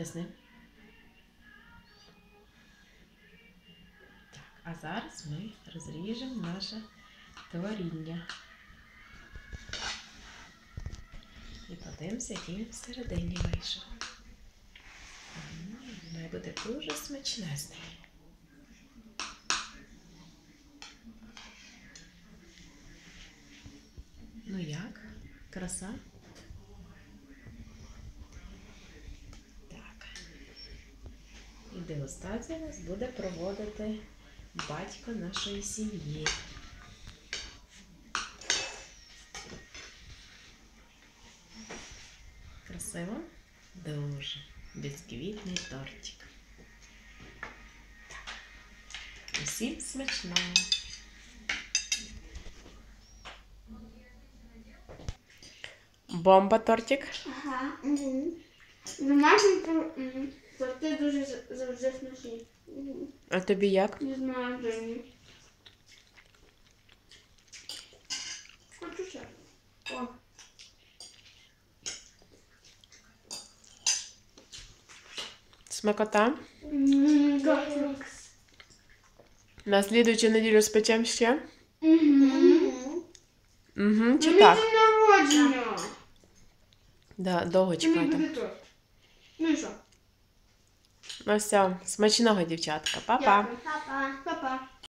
Тисни. Так, а зараз ми розріжемо наше творіння. І подивимося, який всередині вийшов. Має бути дуже смачнесний. Ну як? Краса? Так. І дегустацію у нас буде проводити батько нашої сім'ї. Красиво? Дуже. Бісквітний тортик. Усім смачного. Бомба тортик. Ага. Угу. М, торти дуже з- завжди смачні. Мгм. А тобі як? Не знаю, Жені. Хочу ще. О. Смакота. М, Тортик. На слідуючу неділю спечемо ще. Угу. Угу, чи Мені так? день народження. Да, довго Чи мені чекати. буде торт? Ну і що? Ну все, смачного, дівчатка. Па-па. Па-па.